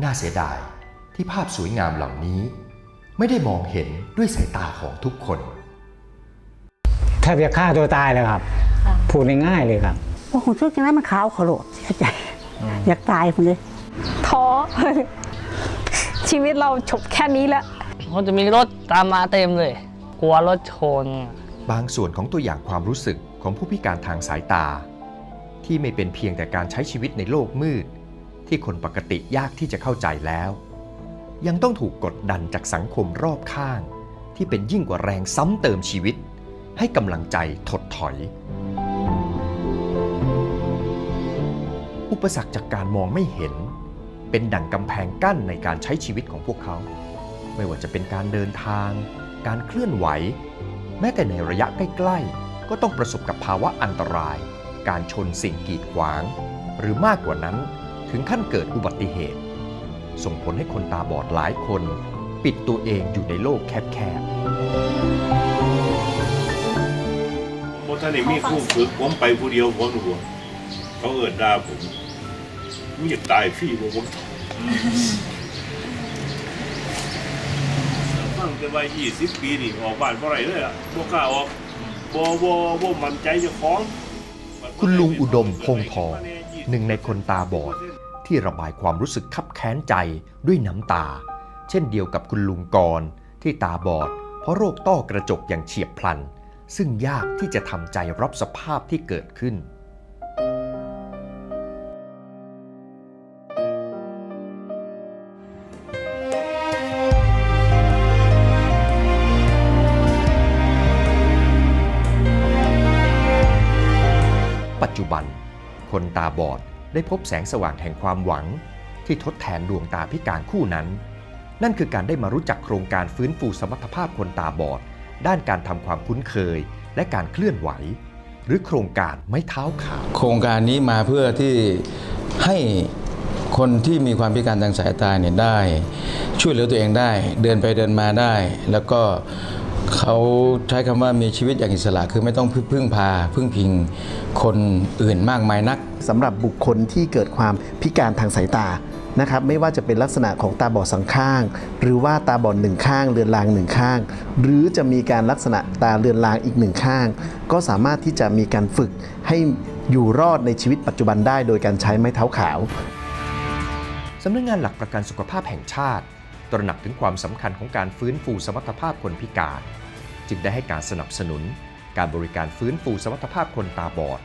น่าเสียดายที่ภาพสวยงามเหล่านี้ ไม่ได้มองเห็นด้วยสายตาของทุกคน แทบจะฆ่าตัวตายเลยครับ พูดง่ายๆเลยครับว่าคุณช่วยจังไรมันขาวเขาโหลดเสียใจ อยากตายผมเลยท้อชีวิตเราจบแค่นี้แล้วมันจะมีรถตามมาเต็มเลย กลัวรถชน บางส่วนของตัวอย่างความรู้สึกของผู้พิการทางสายตา ที่ไม่เป็นเพียงแต่การใช้ชีวิตในโลกมืด ที่คนปกติยากที่จะเข้าใจแล้ว ยังต้องถูกกดดันจากสังคมรอบข้าง ที่เป็นยิ่งกว่าแรงซ้ำเติมชีวิต ให้กำลังใจถดถอย อุปสรรคจากการมองไม่เห็น เป็นดั่งกำแพงกั้นในการใช้ชีวิตของพวกเขา ไม่ว่าจะเป็นการเดินทาง การเคลื่อนไหว แม้แต่ในระยะใกล้ๆ ก็ต้องประสบกับภาวะอันตราย การชนสิ่งกีดขวาง หรือมากกว่านั้น ถึงขั้นเกิดอุบัติเหตุ ส่งผลให้คนตาบอดหลายคน ปิดตัวเองอยู่ในโลกแคบบท่านนี่มีคู่ฝึกผมไปผู้เดียวผมหนูเขาเอิดด่าผมมึงอยากตายฟรีบ่ผมฟังแต่ว่า20ปีนี่ออกบ้านบ่ไรเลยอะบ่กล้าออกบ่บ่บ่มั่นใจเจ้าของๆคุณลุงอุดมพงพองหนึ่งในคนตาบอด ที่ระบายความรู้สึกคับแค้นใจด้วยน้ำตา เช่นเดียวกับคุณลุงกรที่ตาบอด เพราะโรคต้อกระจกอย่างเฉียบพลัน ซึ่งยากที่จะทำใจรับสภาพที่เกิดขึ้น ปัจจุบัน คนตาบอด ได้พบแสงสว่างแห่งความหวัง ที่ทดแทนดวงตาพิการคู่นั้น นั่นคือการได้มารู้จักโครงการฟื้นฟูสมรรถภาพคนตาบอด ด้านการทำความคุ้นเคย และการเคลื่อนไหว หรือโครงการไม้เท้าขาวโครงการนี้มาเพื่อที่ให้คนที่มีความพิการทางสายตาเนี่ยได้ ช่วยเหลือตัวเองได้ เดินไปเดินมาได้ แล้วก็ เขาใช้คำว่ามีชีวิตอย่างอิสระคือไม่ต้องพึ่งพา พึ่งพิงคนอื่นมากมายนักสำหรับบุคคลที่เกิดความพิการทางสายตานะครับไม่ว่าจะเป็นลักษณะของตาบอดสองข้าง หรือว่าตาบอดหนึ่งข้างเรือนรางหนึ่งข้าง หรือจะมีการลักษณะตาเรือนรางอีกหนึ่งข้าง ก็สามารถที่จะมีการฝึกให้อยู่รอดในชีวิตปัจจุบันได้ โดยการใช้ไม้เท้าขาวสำนักงานหลักประกันสุขภาพแห่งชาติ ตระหนักถึงความสำคัญของการฟื้นฟูสมรรถภาพคนพิการ จึงได้ให้การสนับสนุน การบริการฟื้นฟูสมรรถภาพคนตาบอด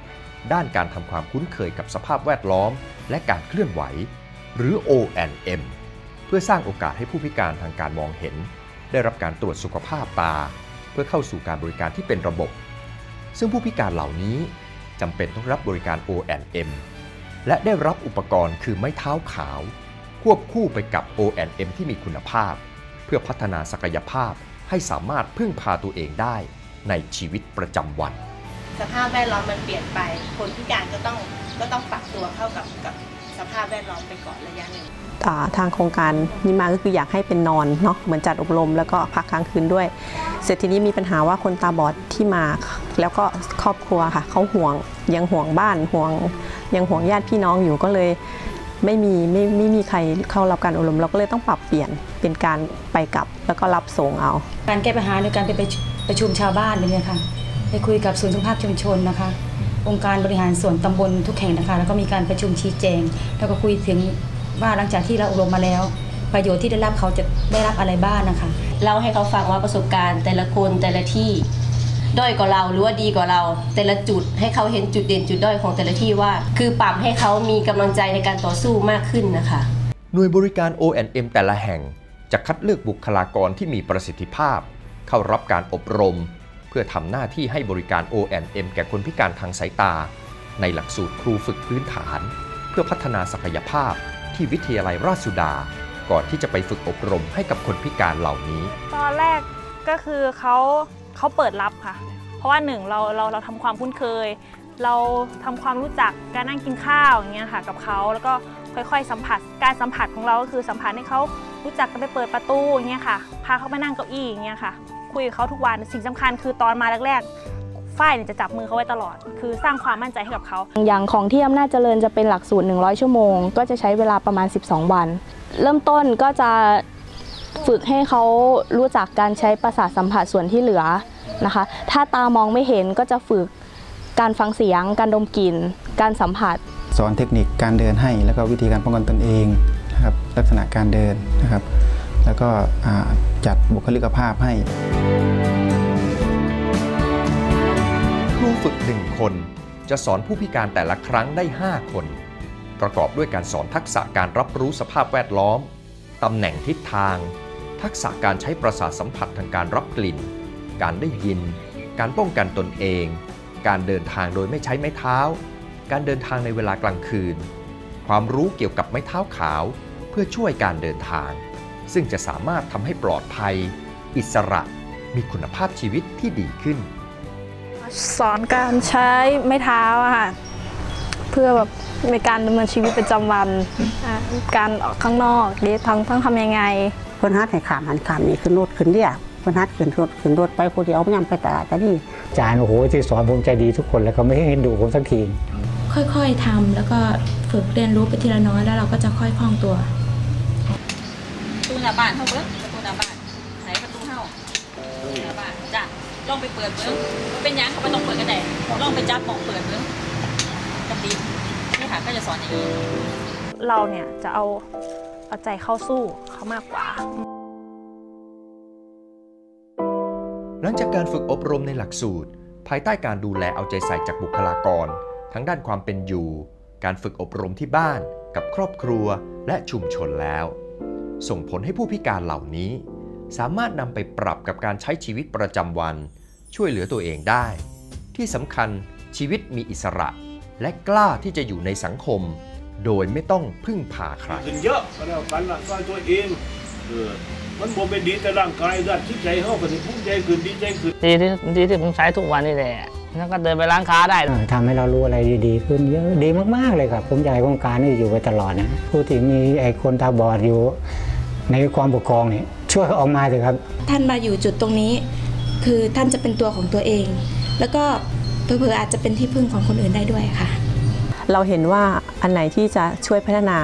ด้านการทำความคุ้นเคยกับสภาพแวดล้อม และการเคลื่อนไหว หรือ O&M เพื่อสร้างโอกาสให้ผู้พิการทางการมองเห็น ได้รับการตรวจสุขภาพตา เพื่อเข้าสู่การบริการที่เป็นระบบ ซึ่งผู้พิการเหล่านี้จำเป็นต้องรับบริการ O&M และได้รับอุปกรณ์คือไม้เท้าขาว ควบคู่ไปกับ O&M ที่มีคุณภาพ เพื่อพัฒนาศักยภาพ ให้สามารถพึ่งพาตัวเองได้ในชีวิตประจำวัน สภาพแวดล้อมมันเปลี่ยนไป คนพิการก็ต้องก็ต้องปรับตัวเข้ากับกับสภาพแวดล้อมไปก่อนระยะหนึ่งอ่าทางโครงการนี้มาก็คืออยากให้เป็นนอนเนาะเหมือนจัดอบรมแล้วก็พักค้างคืนด้วย เสร็จทีนี้มีปัญหาว่าคนตาบอดที่มา แล้วก็ครอบครัวค่ะเขาห่วงยังห่วงบ้านห่วง ยังห่วงญาติพี่น้องอยู่ก็เลย ไม่มีไม่ไม่มีใครเข้ารับการอบรมเราก็เลยต้องปรับเปลี่ยนเป็นการไปกลับแล้วก็รับส่งเอา การแก้ปัญหาโดยการไปประชุมชาวบ้านเลยค่ะไปคุยกับศูนย์สุขภาพชุมชนนะคะ องค์การบริหารส่วนตำบลทุกแห่งนะคะ แล้วก็มีการประชุมชี้แจง แล้วก็คุยถึงว่าหลังจากที่เราอบรมมาแล้ว ประโยชน์ที่ได้รับเขาจะได้รับอะไรบ้างนะคะเล่าให้เขาฟังว่าประสบการณ์แต่ละคนแต่ละที่ ด้อยกว่าเราหรือว่าดีกว่าเรา แต่ละจุดให้เขาเห็นจุดเด่นจุดด้อยของแต่ละที่ว่า คือปรับให้เขามีกำลังใจในการต่อสู้มากขึ้นนะคะ หน่วยบริการ O&M แต่ละแห่ง จะคัดเลือกบุคลากรที่มีประสิทธิภาพ เข้ารับการอบรม เพื่อทำหน้าที่ให้บริการ O&M แก่คนพิการทางสายตา ในหลักสูตรครูฝึกพื้นฐาน เพื่อพัฒนาศักยภาพที่วิทยาลัยราชสุดา ก่อนที่จะไปฝึกอบรมให้กับคนพิการเหล่านี้ ตอนแรกก็คือเขา เขาเปิดรับค่ะ เพราะว่าหนึ่งเราเราเราทำความคุ้นเคย เราทำความรู้จักการนั่งกินข้าวอย่างเงี้ยค่ะกับเขาแล้วก็ค่อยๆ สัมผัสการสัมผัสของเราก็คือสัมผัสให้เขารู้จักกันไปเปิดประตูอย่างเงี้ยค่ะพาเขาไปนั่งเก้าอี้อย่างเงี้ยค่ะ คุยกับเขาทุกวันสิ่งสำคัญคือตอนมาแรกๆฝ้ายเนี่ยจะจับมือเขาไว้ตลอด คือสร้างความมั่นใจให้กับเขา อย่างของที่อำนาจเจริญจะเป็นหลักสูตร 100 ชั่วโมง ก็จะใช้เวลาประมาณ 12 วัน เริ่มต้นก็จะ ฝึกให้เขารู้จักการใช้ประสาทสัมผัสส่วนที่เหลือนะคะ ถ้าตามองไม่เห็นก็จะฝึกการฟังเสียง การดมกลิ่น การสัมผัส สอนเทคนิคการเดินให้ แล้วก็วิธีการป้องกันตนเองนะครับ ลักษณะการเดินนะครับ แล้วก็อ่าจัดบุคลิกภาพให้ครูฝึกหนึ่งคนจะสอนผู้พิการแต่ละครั้งได้ 5 คน ประกอบด้วยการสอนทักษะการรับรู้สภาพแวดล้อม ตำแหน่งทิศทาง ทักษะการใช้ประสาทสัมผัสทางการรับกลิ่น การได้ยิน การป้องกันตนเอง การเดินทางโดยไม่ใช้ไม้เท้า การเดินทางในเวลากลางคืน ความรู้เกี่ยวกับไม้เท้าขาว เพื่อช่วยการเดินทาง ซึ่งจะสามารถทำให้ปลอดภัย อิสระ มีคุณภาพชีวิตที่ดีขึ้น สอนการใช้ไม้เท้าค่ะ พื่อแบบในการดำเนินชีวิตประจำวันอะการออกข้างนอกเดี๋ยวทางต้องทำยังไงเพิ่นฮัดให้ขามหันขามนี่ขึ้นรถขึ้นเรียเพิ่นฮัดขึ้นรถขึ้นรถไปผู้เดียวไม่ยำไปตลาดก็นี่อาจารย์โอ้โหที่สอนผมใจดีทุกคนแล้วก็ไม่ให้ดูผมสักทีค่อยๆทำแล้วก็ฝึกเรียนรู้ไปทีละน้อยแล้วเราก็จะค่อยคล่องตัวประตูหน้าบ้านเฮาเบิ่งประตูหน้าบ้านไหนประตูเฮาประตูหน้าบ้านจ้ะลองไปเปิดเบิ่งมันเป็นหยังเขาไม่ต้องเปิดก็ได้ลองไปจับหมองเปิดเบิ่งจำดีนี่ค่ะ ก็จะสอนอย่างนี้ เราเนี่ยจะเอาเอาใจเข้าสู้เขามากกว่า หลังจากการฝึกอบรมในหลักสูตร ภายใต้การดูแลเอาใจใส่จากบุคลากร ทั้งด้านความเป็นอยู่ การฝึกอบรมที่บ้าน กับครอบครัวและชุมชนแล้ว ส่งผลให้ผู้พิการเหล่านี้ สามารถนำไปปรับกับการใช้ชีวิตประจำวัน ช่วยเหลือตัวเองได้ ที่สำคัญชีวิตมีอิสระ และกล้าที่จะอยู่ในสังคม โดยไม่ต้องพึ่งพาใครขึ้นเยอะก็แล้วกันละสร้างตัวเองเออมันบ่เป็นดีแต่ร่างกายด้านจิตใจเฮาก็สิภูมิใจขึ้นดีใจขึ้นดีที่ดีที่ผมใช้ทุกวันนี่แหละแล้วก็เดินไปร้านค้าได้เออทำให้เรารู้อะไรดีๆ ขึ้นเยอะดีมากๆเลยครับ ผมอยากให้โครงการนี้อยู่ไปตลอดนะผู้ที่มีไอ้คนตาบอดอยู่ ในความปกครองเนี่ยช่วยเขาออกมาเถอะครับ ท่านมาอยู่จุดตรงนี้ คือท่านจะเป็นตัวของตัวเอง แล้วก็ เผื่อๆอาจจะเป็นที่พึ่งของคนอื่นได้ด้วยค่ะ เราเห็นว่าอันไหนที่จะช่วยพัฒนา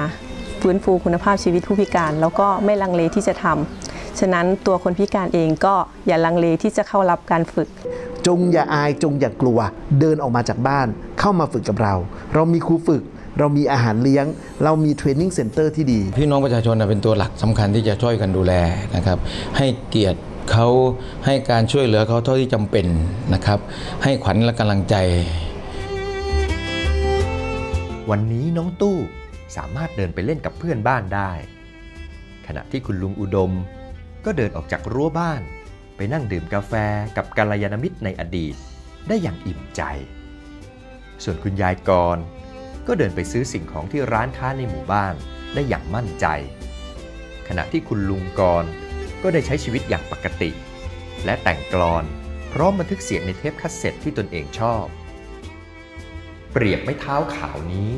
ฟื้นฟูคุณภาพชีวิตผู้พิการ แล้วก็ไม่ลังเลที่จะทำฉะนั้นตัวคนพิการเองก็อย่าลังเลที่จะเข้ารับการฝึก จงอย่าอายจงอย่ากลัว เดินออกมาจากบ้านเข้ามาฝึกกับเรา เรามีครูฝึกเรามีอาหารเลี้ยง เรามีเทรนนิ่งเซ็นเตอร์ที่ดี พี่น้องประชาชนน่ะเป็นตัวหลักสำคัญที่จะช่วยกันดูแลนะครับ ให้เกียรติ เขาให้การช่วยเหลือเขาเท่าที่จำเป็นนะครับ ให้ขวัญและกำลังใจ วันนี้น้องตู้สามารถเดินไปเล่นกับเพื่อนบ้านได้ ขณะที่คุณลุงอุดม ก็เดินออกจากรั้วบ้าน ไปนั่งดื่มกาแฟกับกัลยาณมิตรในอดีต ได้อย่างอิ่มใจ ส่วนคุณยายกรก็เดินไปซื้อสิ่งของที่ร้านค้าในหมู่บ้านได้อย่างมั่นใจ ขณะที่คุณลุงกร ก็ได้ใช้ชีวิตอย่างปกติ และแต่งกลอนพร้อมบันทึกเสียงในเทปคัสเซ็ตที่ตนเองชอบ เปรียบไม้เท้าขาวนี้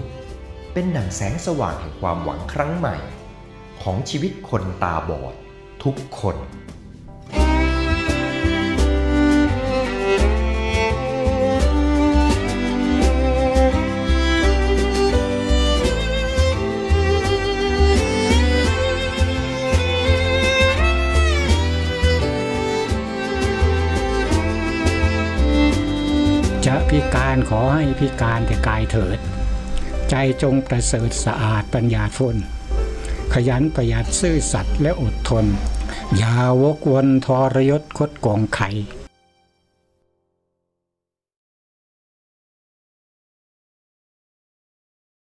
เป็นหนังแสงสว่างแห่งความหวังครั้งใหม่ ของชีวิตคนตาบอดทุกคน ขอให้พิการแต่กายเถิด ใจจงประเสริฐสะอาดปัญญาทนขยันประหยัดซื่อสัตย์และอดทน อย่าวกวนทรยศคดโกองไข่